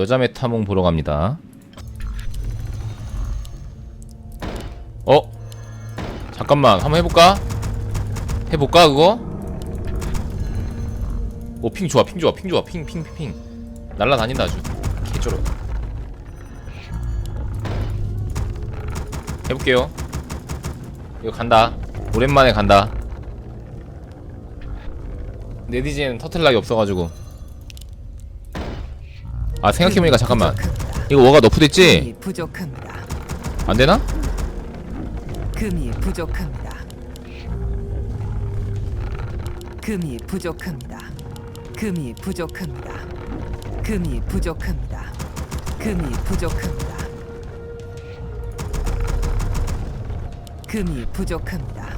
여자 메타몽 보러 갑니다. 어? 잠깐만 한번 해볼까? 해볼까 그거? 오핑 좋아 핑 좋아 핑 좋아 핑 핑 핑핑 날라다닌다 아주 개쩔어 해볼게요 이거 간다 오랜만에 간다 네디젠 터틀락이 없어가지고 아 생각해보니까 잠깐만 이거 워가 너프됐지? 금이 부족합니다. 안되나? 금이 부족합니다. 금이 부족합니다. 금이 부족합니다. 금이 부족합니다. 금이 부족합니다. 금이 부족합니다.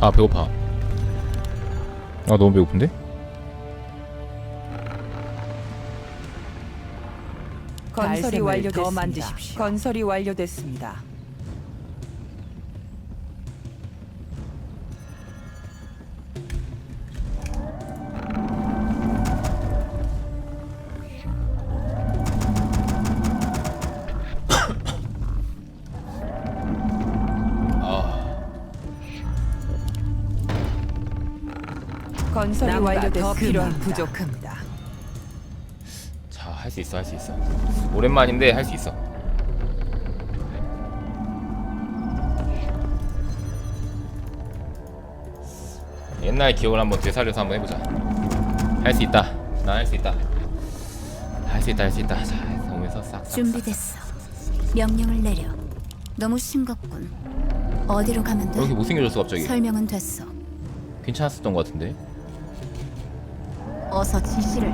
아 배고파 아 너무 배고픈데? 건설이 완료됐습니다. 건설이 완료됐습니다. 건설이 나무가 더 완료됐습니다. 필요합니다. 부족합니다. 자 할 수 있어 할 수 있어 오랜만인데 할 수 있어 옛날 기억을 한번 되살려서 한번 해보자 할 수 있다 난할수 있다 할 수 있다 할 수 있다 자 오면서 싹 싹 준비됐어. 명령을 내려. 너무 싱겁군. 어디로 가면 왜 이렇게 돼? 못생겨졌어 갑자기 설명은 됐어. 괜찮았었던 것 같은데 어서 지시를.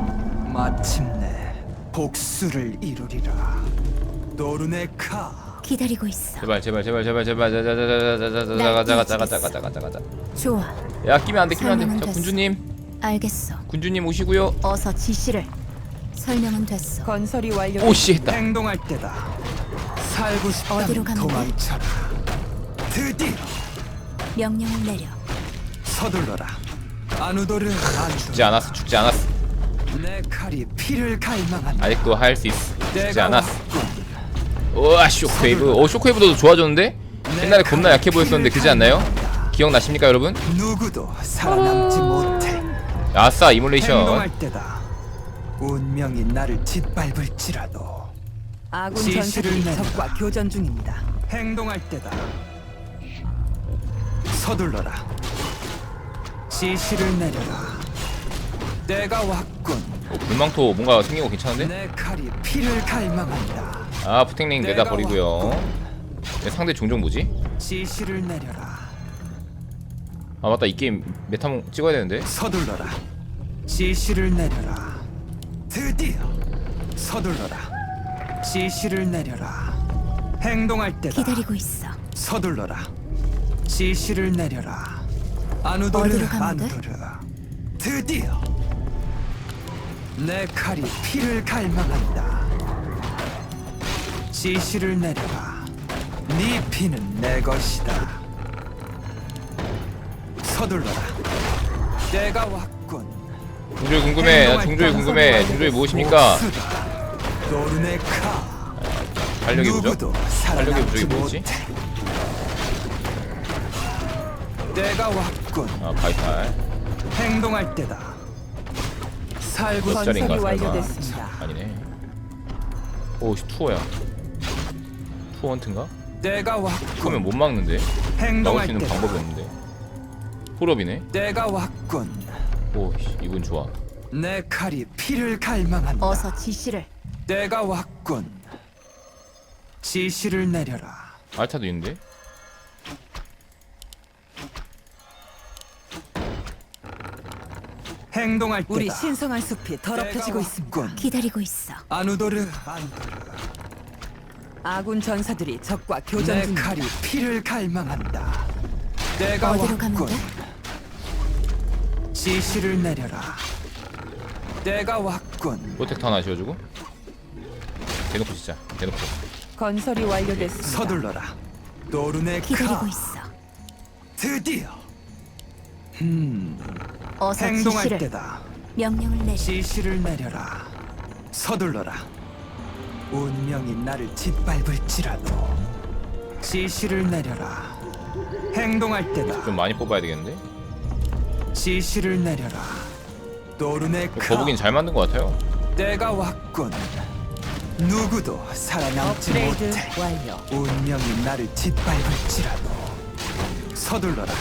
마침내 복수를 이루리라. 노르네카. 기다리고 있어. 제발 제발 제발 제발 제발 자자자자자자자자자 자가 자가 자가 자가 자가 자가 좋아. 야 끼면 안돼 끼면 안돼 자. 군주님 알겠어. 군주님 오시고요 어서 지시를. 설명은 됐어. 건설이 완료. 오씨 했다 행동할 때다. 살고 어디로 싶다면 가면 돼? 도망쳐라. 드디어 명령을 내려. 서둘러라. 아누도르. 죽지 않았어 죽지 않았어 내 칼이 피를 갈망한다. 아직도 할 수 있어 죽지 내가 않았어. 우와 쇼크웨이브 오 쇼크웨이브도 좋아졌는데? 옛날에 겁나 약해 보였었는데 그지 않나요? 기억나십니까 여러분? 누구도 살아남지 못해. 아싸 이몰레이션 행동할 때다. 운명이 나를 짓밟을지라도 아군 지시를 전사들이 내려라. 적과 교전 중입니다. 행동할 때다. 서둘러라. 지시를 내려라. 내가 왔군. 어, 불망토 뭔가 생긴 거 괜찮은데? 내 칼이 피를 갈망한다. 아 푸탱링 내다 버리고요 야, 상대 종종 뭐지? 지시를 내려라. 아 맞다 이 게임 메타몽 찍어야 되는데 서둘러라. 지시를 내려라. 드디어 서둘러라. 지시를 내려라. 행동할 때다. 기다리고 있어. 서둘러라. 지시를 내려라. 아누도르 어디로 가면 돼? 안도르. 드디어 내 칼이 피를 갈망한다. 지시를 내려라. 네 피는 내 것이다. 서둘러라. 내가 왔군. 종조이 궁금해 나 종조이 궁금해 종조이 무엇입니까? 노르네카. 활력이 뭐죠? 활력의 부족이 살아남지 내가 왔군. 아 바이탈 행동할 때다. 살고 몇 자리인가 건설이 설마 완료됐습니다. 아니네 오씨 투어야 투어 헌트인가? 내가 그러면 왔군. 못 막는데 막을 수 행동할 있는 때다. 방법이 없는데 홀업이네 내가 왔군. 오 씨, 이분 좋아 내 칼이 피를 갈망한다. 어서 지시를. 내가 왔군. 지시를 내려라. 알타도 있는데? 행동할 때다. 우리 신성한 숲이 더럽혀지고 있습니다. 기다리고 있어. 아누도르. 아군 전사들이 적과 교전 내 중입니다. 칼이 피를 갈망한다. 내가 어디로 가면 왔군. 돼? 지시를 내려라. 내가 왔군. 프로텍터 하나 씌워주고 대놓고 진짜 대놓고 건설이 완료됐습니다. 서둘러라. 노르네카. 기다리고 있어. 드디어 어서 행동할 지시를 때다. 명령을 내려. 지시를 내려라. 서둘러라. 운명이 나를 짓밟을지라도 지시를 내려라. 행동할 때다. 좀 많이 뽑아야 되겠는데? 지시를 내려라. 노르네 거북이는 잘 만든 것 같아요. 때가 왔군. 누구도 살아남지 업그레이드 못해. 완료. 운명이 나를 짓밟을지라도 서둘러라.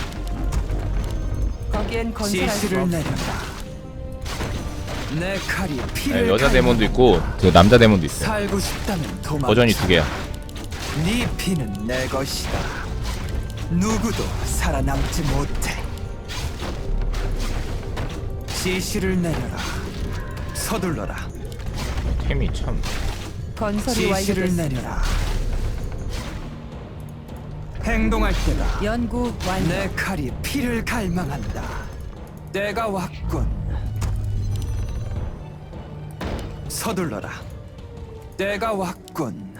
거기엔 건설할 수 지시를 없어. 내려라. 내 칼이 네, 피를 여자 갈고 데몬도 있고 그 남자 데몬도 있어요. 살고 싶다면 도망쳐. 버전이 두 개야. 네 피는 내 것이다. 누구도 살아남지 못해. 지시를 내려라. 서둘러라. 템이 참. 건설이 지시를 완료됐습니다. 내려라. 행동할 때다. 연구 완료. 내 칼이 피를 갈망한다. 때가 왔군. 서둘러라. 때가 왔군.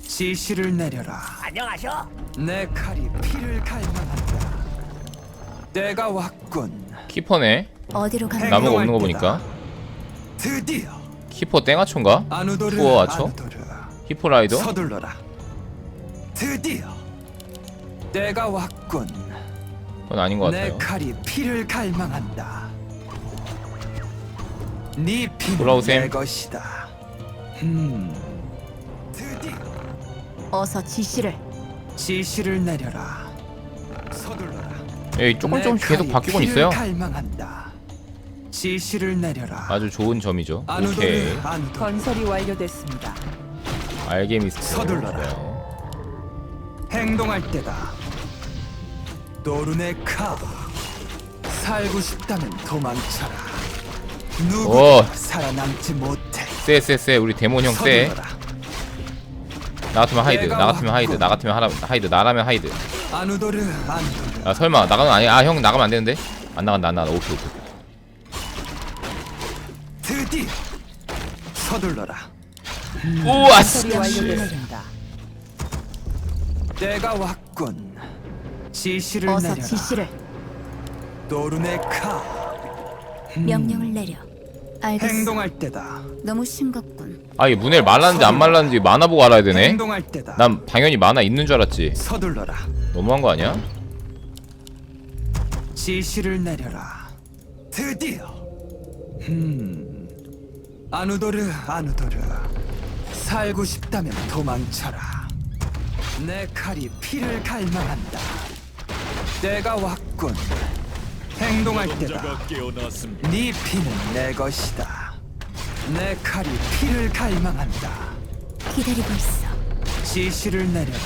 지시를 내려라. 안녕하셔. 내 칼이 피를 갈망한다. 때가 왔군. 키퍼네. 어디로 가는 나무가 행동할 없는 거. 보니까. 드디어 키퍼 땡아초인가? 아누도르 우와, 아초? 아누도르. 히포라이더? 서둘러라. 드디어 때가 왔군. 그건 아닌 것 내 같아요. 칼이 피를 갈망한다. 네 피는 돌아오셈. 내 것이다. 음, 드디어 어서 지시를 지시를 내려라. 서둘러라. 예, 조금 내 조금씩 계속 칼이 바뀌곤 피를 있어요. 갈망한다. 지시를 내려라. 아주 좋은 점이죠. 오케이. 건설이 완료됐습니다. 알게 미스트. 서둘러라. 네. 행동할 때다. 노르네 카. 살고 싶다면 도망쳐라. 누구도 오. 살아남지 못해. 쎄, 쎄, 쎄. 우리 데몬 형 쎄. 서둘러라. 나 같으면 하이드. 내가 나 같으면 하이드. 나 같으면 하라, 하이드. 나라면 하이드. 아누도르 아누도르. 아, 설마. 나가면 아니, 아, 형 나가면 안 되는데? 안 나간다, 안 나간다. 오케이, 오케이. 드디어 서둘러라. 우와, 씨. 완료됐습니다. 때가 왔군. 지시를 어서 내려라. 지시를 노르네 카. 명령을 내려. 알겠어. 행동할 때다. 너무 싱겁군. 아, 이게 문엘 말랐는지 안 말랐는지 만화 보고 알아야 되네? 행동할 때다. 난 당연히 만화 있는 줄 알았지. 서둘러라. 너무한 거 아니야? 지시를 내려라. 드디어. 음. 아누도르 아누도르. 살고 싶다면 도망쳐라. 내 칼이 피를 갈망한다. 때가 왔군. 행동할 때다. 자가 깨어났습니다. 네 피는 내 것이다. 내 칼이 피를 갈망한다. 기다리고 있어. 지시를 내려라.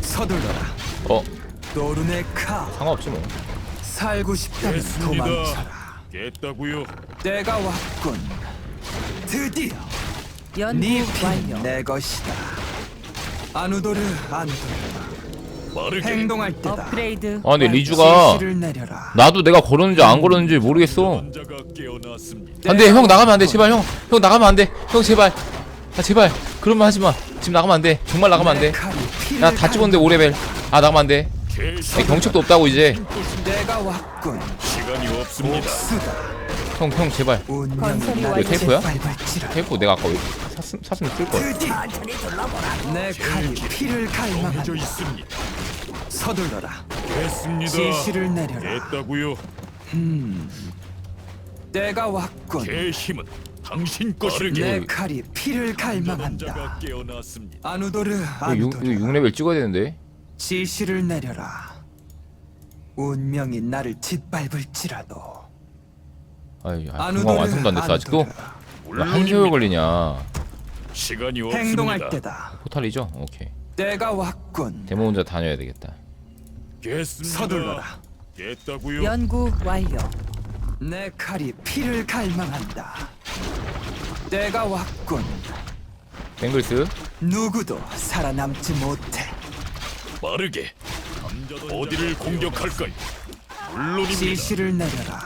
서둘러라. 어, 노르네 카. 상관없지 뭐. 살고 싶다면 됐습니다. 도망쳐라. 깼다고요. 때가 왔군. 드디어 연구 네 완료. 피는 내 것이다. 아누도르 아누도르. 빠르게 행동할 때다. 업그레이드 아, 근데. 리주가 지시를 내려라. 나도 내가 걸었는지 안 걸었는지 모르겠어. 남자가 깨어났습니다. 안돼 형 나가면 안돼 제발 형 형 나가면 안돼 형 제발 아 제발 그런 말 하지 마 지금 나가면 안돼 정말 나가면 안돼 나다 찍었는데 5레벨 아 나가면 안돼 경책도 없다고 이제 내가 왔군. 시간이 없습니다. 수다. 형 형 제발 건설이 이거 테이프야? 테이프 내가 아까 왜 샀음, 샀으면 쓸걸 드디어 내 칼이 피를. 있습니다. 서둘러라. 됐습니다. 지시를 내려라. 깼다고요. 때가 왔군. 개 힘은 당신 것이게. 내 칼이 피를 갈망한다. 깨어났습니다. 아누도르 이거 6, 아누도르. 6레벨 찍어야 되는데 지시를 내려라. 운명이 나를 짓밟을지라도. 아이 아, 금방 완성도 안 됐어 아직도? 왜한 세월 걸리냐 시간이 행동할 없습니다. 때다. 포탈이죠? 오케이 때가 왔군. 데모 혼자 다녀야 되겠다 깼습니다. 서둘러라. 깼다고요. 연구 완료. 내 칼이 피를 갈망한다. 때가 왔군. 뱅글스 누구도 살아남지 못해. 빠르게. 어디를 공격할까요? 물론입니다. 지시를 내려라.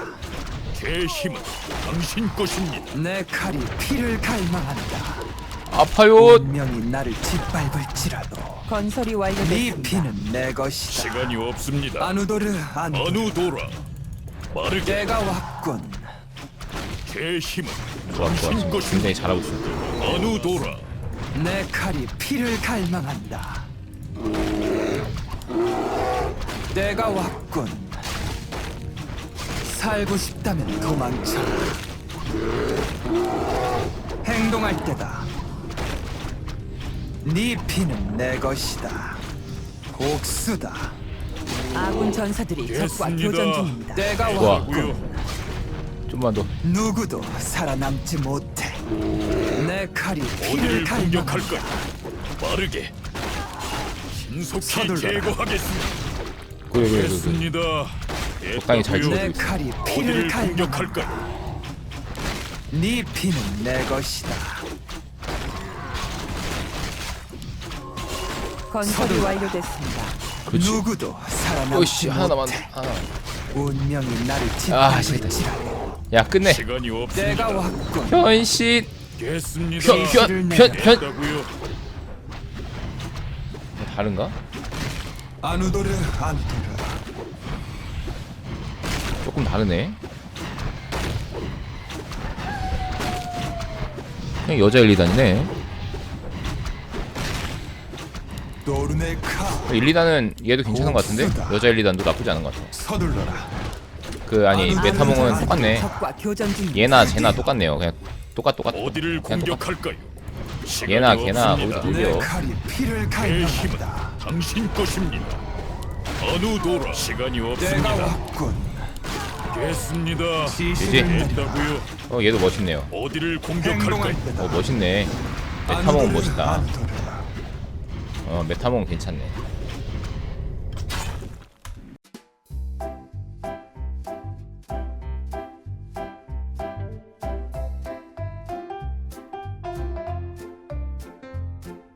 개 힘은 당신 것입니다. 내 칼이 피를 갈망한다. 아파요 운명이 나를 짓밟을지라도. 건설이 네 완료됐습니다. 피는 내 것이다. 시간이 없습니다. 아누도르 아누. 아누도라 빠르게 때가 왔군. 제 힘은 좋아 좋아 당신 지금 것입니다. 굉장히 잘하고 있어 아누도라 내 칼이 피를 갈망한다. 때가 왔군. 살고 싶다면 도망쳐. 행동할 때다. 네 피는 내 것이다. 복수다. 아군 전사들이 적과 됐습니다. 교전 중입니다. 때가. 왔군. 좀만 더 누구도 살아남지 못해. 내 칼이 피를 어디를 갈망한다. 공격할까요? 빠르게 신속히 서둘러라. 제거하겠습니다. 그래 그래 그래, 그래 됐습니다. 적당히 잘 칼이 피를 어디를 갈망한다. 공격할까요? 네 피는 내 것이다. 건설이. 완료됐습니다. 그렇지 누구도 살아남지 오씨 하나 못해. 남았네 하나 운명이 나를 아, 짓밟을지라. 싫다. 야 끝내 시간이 없습니다. 왔군. 변신. 변변 변변 됐다고요. 다른가? 아누도르 아누도르. 조금 다르네 그냥 여자 1, 2단이네 도르네카 1, 2단은 얘도 괜찮은 것 같은데? 여자 1, 2단도 나쁘지 않은 것 같아 서둘러라. 그 아니 메타몽은 똑같네 적과 교전 중입니다. 얘나 쟤나 똑같네요 그냥 똑같 똑같 어디를 그냥 똑같 공격할까요? 시간이 얘나 걔나 없습니다. 거기서 내 돌려 칼이 피를 제 힘은 갈망한다. 당신 것입니다. 아누도라 시간이 때가 없습니다. 왔군. 됐습니다. 되지? 됐다고요. 어 얘도 멋있네요 어디를 공격할까요? 때다. 어 멋있네 메타몽 멋있다. 어 메타몽 괜찮네